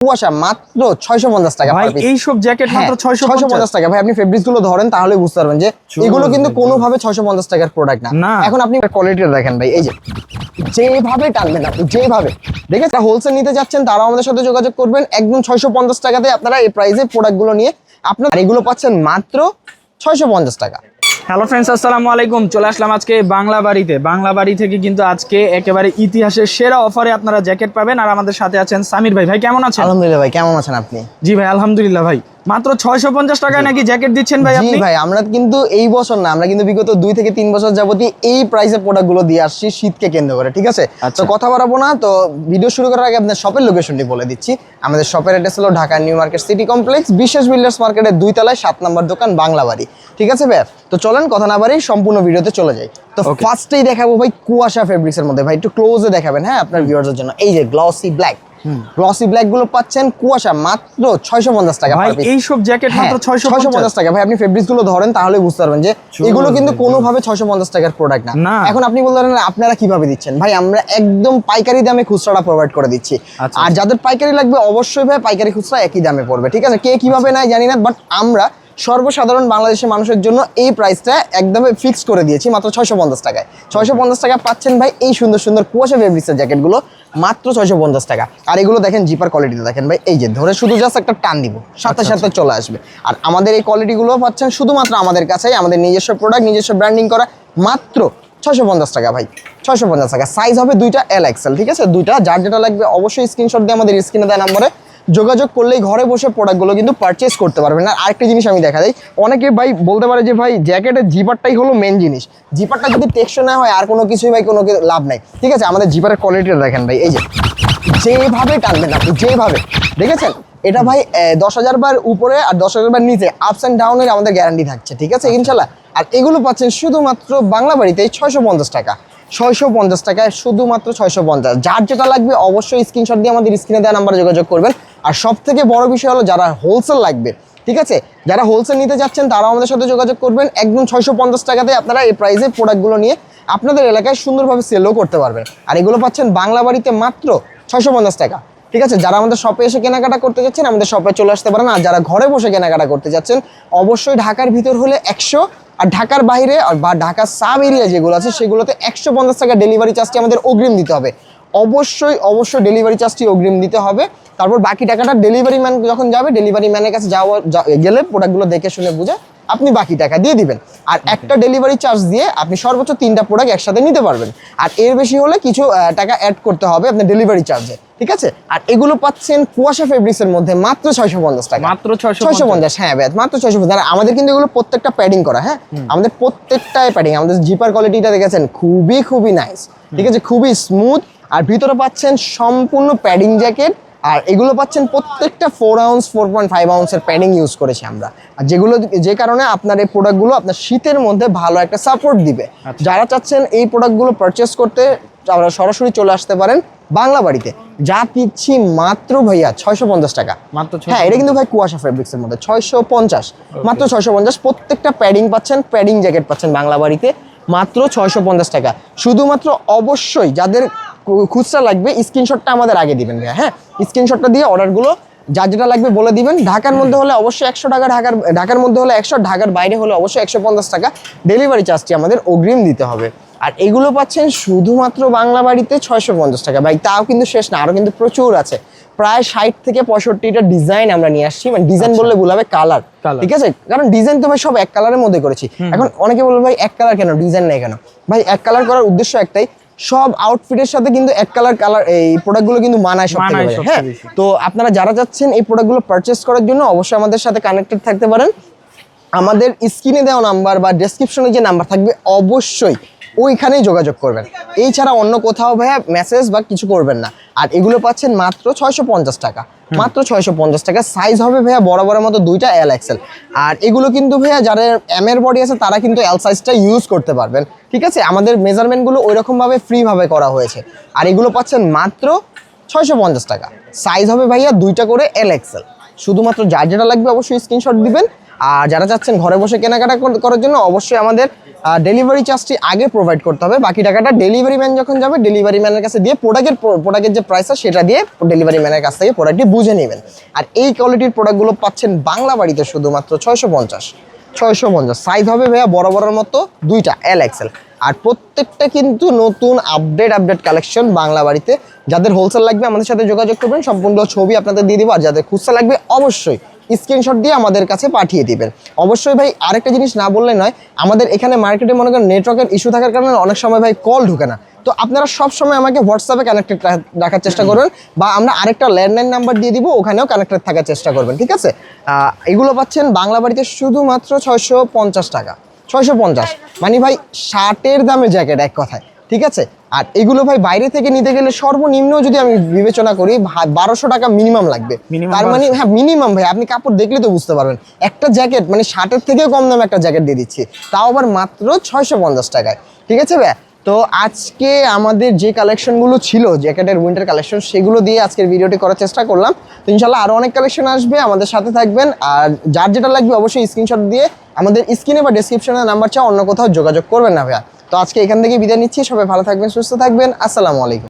কুয়াশা মাত্র ছয়শো পঞ্চাশ টাকা ভাই এইসব জ্যাকেট মাত্র ছয়শো 650 টাকা। ভাই আপনি ফেব্রিক্সগুলো ধরেন তাহলে বুঝতে পারবেন যে এগুলো কিন্তু কোনোভাবে ছয়শো পঞ্চাশ টাকার প্রোডাক্ট না। এখন আপনি কোয়ালিটিটা দেখেন ভাই এই যে যেভাবে টানবেন আপনি যেভাবে। দেখেন হোলসেল নিতে যাচ্ছেন তারাও আমাদের সাথে যোগাযোগ করবেন। একদম ছয়শো পঞ্চাশ টাকাতে আপনারা এই প্রাইসে প্রোডাক্টগুলো নিয়ে আপনার এগুলো পাচ্ছেন মাত্র ছয়শো পঞ্চাশ টাকা। হ্যালো ফ্রেন্ডস আসসালামু আলাইকুম। চলে আসলাম আজকে বাংলা বাড়িতে। বাংলা বাড়ি থেকে কিন্তু আজকে একেবারে ইতিহাসের সেরা অফারে আপনারা জ্যাকেট পাবেন। আর আমাদের সাথে আছেন সামির ভাই। ভাই কেমন আছেন? আলহামদুলিল্লাহ ভাই কেমন আছেন আপনি? জি ভাই আলহামদুলিল্লাহ ভাই। মাত্র ছয়শো পঞ্চাশ টাকায় নাকি জ্যাকেট দিচ্ছেন ভাই আপনি? ভাই আমরা কিন্তু এই বছর না আমরা কিন্তু বিগত দুই থেকে তিন বছর যাবতই এই প্রাইসে প্রোডাক্টগুলো দিয়ে আসছি শীতকে কেন্দ্র করে ঠিক আছে? আচ্ছা। তো কথা বাড়াবো না তো ভিডিও শুরু করার আগে আপনার শপের লোকেশনটি বলে দিচ্ছি। আমাদের শপের অ্যাড্রেস হলো Dhaka new market city complex বিশেষ বিল্ডার্স মার্কেটের দুই তলায় সাত নম্বর দোকান বাংলা বাড়ি ঠিক আছে ভাই? তো চলেন কথা না বাড়ি সম্পূর্ণ ভিডিওতে চলে যাই। তো. ফার্স্টেই দেখাবো ভাই কুয়াশা ফেব্রিক্স এর মধ্যে ভাই একটু ক্লোজে দেখাবেন হ্যাঁ আপনার ভিউয়ার্সের জন্য। এই যে গ্লসি ব্ল্যাক গ্লসি ব্ল্যাকগুলো পাচ্ছেন কুয়াশা মাত্র ছয়শো পঞ্চাশ টাকা ভাই। এইসব জ্যাকেট মাত্র হ্যাঁ, ছয়শো 650 টাকা। ভাই আপনি ফেব্রিক্সগুলো ধরেন তাহলে বুঝতে পারবেন যে এগুলো কিন্তু কোনোভাবে ছয়শো পঞ্চাশ টাকার প্রোডাক্ট না। এখন আপনি বলতে পারেন আপনারা কীভাবে দিচ্ছেন? ভাই আমরা একদম পাইকারি দামে খুচরাটা প্রোভাইড করে দিচ্ছি। আচ্ছা। আর যাদের পাইকারি লাগবে অবশ্যই ভাই পাইকারি খুচরা একই দামে পড়বে। ঠিক আছে? কে কীভাবে নেয় জানি না বাট আমরা সর্বসাধারণ বাংলাদেশের মানুষের জন্য এই প্রাইসটা একদমই ফিক্স করে দিয়েছি মাত্র ছয়শো পঞ্চাশ টাকায়। ছয়শো পঞ্চাশ টাকা পাচ্ছেন ভাই এই সুন্দর সুন্দর কুয়াশা ফেব্রিক্সের জ্যাকেটগুলো মাত্র ছয়শো পঞ্চাশ টাকা। আর এগুলো দেখেন জিপার কোয়ালিটিতে দেখেন ভাই এই যে ধরে শুধু জাস্ট একটা টান দিব সাথে সাথে চলে আসবে। আর আমাদের এই কোয়ালিটিগুলো পাচ্ছেন শুধুমাত্র আমাদের কাছেই আমাদের নিজস্ব প্রোডাক্ট নিজস্ব ব্র্যান্ডিং করা মাত্র ছয়শো পঞ্চাশ টাকা ভাই। ছয়শো পঞ্চাশ টাকা। সাইজ হবে দুইটা এল এক্সেল ঠিক আছে? দুইটা যার যেটা লাগবে অবশ্যই স্ক্রিনশট দিয়ে আমাদের স্ক্রিনে দেয় নম্বরে যোগাযোগ করলেই ঘরে বসে প্রোডাক্টগুলো কিন্তু পারচেস করতে পারবেন। আর আরেকটা জিনিস আমি দেখা যাই অনেকে ভাই বলতে পারে যে, ভাই, জ্যাকেটের জিপারটাই হলো মেন জিনিস। জিপারটা যদি টেকসই না হয়, আর কোনো কিছুই ভাই, কোনো লাভ নাই। ঠিক আছে, আমাদের জিপারের কোয়ালিটিটা দেখেন ভাই, এই যে। যেভাবে টানবেন আপনি, যেভাবে। দেখেছেন? এটা ভাই দশ হাজার বার উপরে আর দশ হাজার বার নিচে আপস অ্যান্ড ডাউনের আমাদের গ্যারান্টি থাকছে, ঠিক আছে, ইনশাল্লাহ। আর এগুলো পাচ্ছেন শুধুমাত্র বাংলা বাড়িতে ছয়শো পঞ্চাশ টাকা। ছয়শো পঞ্চাশ টাকায় শুধুমাত্র ছয়শো পঞ্চাশ। যার যেটা লাগবে অবশ্যই স্ক্রিনশট দিয়ে আমাদের স্ক্রিনে দেওয়া নাম্বারে যোগাযোগ করবেন। আর সব থেকে বড় বিষয় হলো যারা হোলসেল লাগবে, ঠিক আছে? যারা হোলসেল নিতে যাচ্ছেন তারা আমাদের সাথে যোগাযোগ করবেন। একদম ছয়শো পঞ্চাশ টাকাতে আপনারা এই প্রাইসে প্রোডাক্টগুলো নিয়ে আপনাদের এলাকায় সুন্দরভাবে সেলও করতে পারবেন। আর এগুলো পাচ্ছেন বাংলা বাড়িতে মাত্র ছয়শো পঞ্চাশ টাকা, ঠিক আছে? যারা আমাদের শপে এসে কেনাকাটা করতে যাচ্ছেন, আমাদের শপে চলে আসতে পারেন। আর যারা ঘরে বসে কেনাকাটা করতে যাচ্ছেন, অবশ্যই ঢাকার ভিতর হলে একশো আর ঢাকার বাইরে, আর বা ঢাকার সাব এরিয়া যেগুলো আছে, সেগুলোতে একশো পঞ্চাশ টাকা ডেলিভারি চার্জটি আমাদের অগ্রিম দিতে হবে। অবশ্যই অবশ্যই ডেলিভারি চার্জটি অগ্রিম দিতে হবে। তারপর বাকি টাকাটা ডেলিভারি ম্যান যখন যাবে ডেলিভারি ম্যানের কাছে যাওয়া গেলে প্রোডাক্টগুলো দেখে শুনে বুঝে আপনি বাকি টাকা দিয়ে দিবেন। আর একটা ডেলিভারি চার্জ দিয়ে আপনি সর্বোচ্চ তিনটা প্রোডাক্ট একসাথে নিতে পারবেন। আর এর বেশি হলে কিছু টাকা অ্যাড করতে হবে আপনার ডেলিভারি চার্জে ঠিক আছে? আর এগুলো পাচ্ছেন কুয়াশা ফেব্রিক্সের মধ্যে মাত্র ছয়শো পঞ্চাশ টাকা। মাত্র ছয়শো ছয়শো পঞ্চাশ হ্যাঁ ব্যাস মাত্র ছয়শো পঞ্চাশ। আমাদের কিন্তু এগুলো প্রত্যেকটা প্যাডিং করা হ্যাঁ? আমাদের প্রত্যেকটাই প্যাডিং আমাদের জিপার কোয়ালিটিটা দেখেছেন? খুবই খুবই নাইস ঠিক আছে? খুবই স্মুথ আর ভিতরে পাচ্ছেন সম্পূর্ণ প্যাডিং জ্যাকেট আর এগুলো পাচ্ছেন প্রত্যেকটা four ounce four point five আউন্সের padding use করেছি আমরা। আর যেগুলো যে কারণে আপনার এই প্রোডাক্টগুলো আপনার শীতের মধ্যে ভালো একটা সাপোর্ট দিবে। যারা চাচ্ছেন এই প্রোডাক্টগুলো পারচেস করতে আপনারা সরাসরি চলে আসতে পারেন বাংলা বাড়িতে। যা দিচ্ছি মাত্র ভাইয়া ছয়শো পঞ্চাশ টাকা। মাত্র হ্যাঁ এটা কিন্তু ভাই কুয়াশা ফেব্রিক্স এর মধ্যে ছয়শো পঞ্চাশ। মাত্র ছয়শো পঞ্চাশ প্রত্যেকটা প্যাডিং পাচ্ছেন প্যাডিং জ্যাকেট পাচ্ছেন বাংলা বাড়িতে। মাত্র ছয়শো পঞ্চাশ টাকা। শুধুমাত্র অবশ্যই যাদের খুচরা লাগবে স্ক্রিনশটটা আমাদের আগে দিবেন ভাইয়া হ্যাঁ? স্ক্রিনশটটা দিয়ে অর্ডারগুলো যা যেটা লাগবে বলে দিবেন। ঢাকার মধ্যে হলে অবশ্যই একশো টাকা ঢাকার ঢাকার মধ্যে হলে একশো ঢাকার বাইরে হলে অবশ্যই একশো পঞ্চাশ টাকা ডেলিভারি চার্জটি আমাদের অগ্রিম দিতে হবে। আর এগুলো পাচ্ছেন শুধুমাত্র বাংলা বাড়িতে ছয়শো পঞ্চাশ টাকা। ভাই তাও কিন্তু শেষ না আরও কিন্তু প্রচুর আছে। প্রায় ষাট থেকে পঁয়ষট্টিটা ডিজাইন আমরা নিয়ে আসছি। মানে ডিজাইন বললে ভুল হবে কালার ঠিক আছে? কারণ ডিজাইন তো ভাই সব এক কালারের মধ্যে করেছি। এখন অনেকে বলবে ভাই এক কালার কেন? ডিজাইন নেই কেন? ভাই এক কালার করার উদ্দেশ্য একটাই সব আউটফিটের সাথে কিন্তু এক কালার কালার এই প্রোডাক্টগুলো কিন্তু মানায় সব হ্যাঁ? তো আপনারা যারা যাচ্ছেন এই প্রোডাক্টগুলো পারচেস করার জন্য অবশ্যই আমাদের সাথে কানেক্টেড থাকতে পারেন। আমাদের স্ক্রিনে দেওয়া নাম্বার বা ডেসক্রিপশনে যে নাম্বার থাকবে অবশ্যই ওইখানেই যোগাযোগ করবেন। এই ছাড়া অন্য কোথাও ভাইয়া মেসেজ বা কিছু করবেন না। আর এগুলো পাচ্ছেন মাত্র ছয়শো পঞ্চাশ টাকা। মাত্র ছয়শো পঞ্চাশ টাকা। সাইজ হবে ভাইয়া বড় বড় মতো দুইটা এল এক্সেল আর এগুলো কিন্তু ভাইয়া যারা এম এর বডি আছে তারা কিন্তু এল সাইজটা ইউজ করতে পারবেন। ঠিক আছে? আমাদের মেজারমেন্টগুলো ওই রকমভাবে ফ্রিভাবে করা হয়েছে। আর এগুলো পাচ্ছেন মাত্র ছয়শো পঞ্চাশ টাকা। সাইজ হবে ভাইয়া দুইটা করে এল এক্সেল শুধুমাত্র যার যেটা লাগবে অবশ্যই স্ক্রিনশট দিবেন। আর যারা চাচ্ছেন ঘরে বসে কেনাকাটা করার জন্য অবশ্যই আমাদের ডেলিভারি চার্জটি আগে প্রোভাইড করতে হবে। বাকি টাকাটা ডেলিভারি ম্যান যখন যাবে ডেলিভারি ম্যানের কাছে দিয়ে প্রোডাক্টের প্রোডাক্টের যে প্রাইস সেটা দিয়ে ডেলিভারি ম্যানের কাছ থেকে প্রোডাক্টটি বুঝে নেবেন। আর এই কোয়ালিটির প্রোডাক্টগুলো পাচ্ছেন বাংলা বাড়িতে শুধুমাত্র ছয়শো পঞ্চাশ। ছয়শো পঞ্চাশ। সাইজ হবে ভাইয়া বড় বড়ের মতো দুইটা এল এক্সেল আর প্রত্যেকটা কিন্তু নতুন আপডেট আপডেট কালেকশন বাংলা বাড়িতে। যাদের হোলসেল লাগবে, আমাদের সাথে যোগাযোগ করবেন। সম্পূর্ণ ছবি আপনাদের দিয়ে দিব। আর যাদের খুচরা লাগবে, অবশ্যই স্ক্রিনশট দিয়ে আমাদের কাছে পাঠিয়ে দিবেন। অবশ্যই ভাই, আরেকটা জিনিস না বললে নয়, আমাদের এখানে মার্কেটে মনে করেন নেটওয়ার্কের ইস্যু থাকার কারণে অনেক সময় ভাই কল ঢুকে না। তো আপনারা সব সময় আমাকে হোয়াটসঅ্যাপে কানেক্টেড রাখার চেষ্টা করবেন বা আমরা আরেকটা ল্যান্ডলাইন নাম্বার দিয়ে দিব, ওখানেও কানেক্টেড থাকার চেষ্টা করবেন, ঠিক আছে? এগুলো পাচ্ছেন বাংলা বাড়িতে শুধুমাত্র ছয়শো পঞ্চাশ টাকা। ছয়শো পঞ্চাশ। মানে ভাই ষাটের দামে জ্যাকেট এক কথায়। ঠিক আছে? আর এগুলো ভাই বাইরে থেকে নিতে গেলে সর্বনিম্ন যদি আমি বিবেচনা করি বারোশো টাকা মিনিমাম লাগবে। তার মানে হ্যাঁ মিনিমাম ভাই আপনি কাপড় দেখলে তো বুঝতে পারবেন। একটা জ্যাকেট মানে ষাটের থেকেও কম দামে একটা জ্যাকেট দিয়ে দিচ্ছি। তাও আবার মাত্র ছয়শো পঞ্চাশ টাকায়। ঠিক আছে ভাই? তো আজকে আমাদের যে কালেকশনগুলো ছিল জ্যাকেটের উইন্টার কালেকশন সেগুলো দিয়ে আজকের ভিডিওটি করার চেষ্টা করলাম। তো ইনশাল্লাহ আরও অনেক কালেকশন আসবে আমাদের সাথে থাকবেন। আর যার যেটা লাগবে অবশ্যই স্ক্রিনশট দিয়ে আমাদের স্ক্রিনে বা ডিসক্রিপশনে নাম্বার চাও অন্য কোথাও যোগাযোগ করবেন না ভাইয়া। তো আজকে এখান থেকে বিদায় নিচ্ছি। সবাই ভালো থাকবেন সুস্থ থাকবেন। আসসালামু আলাইকুম।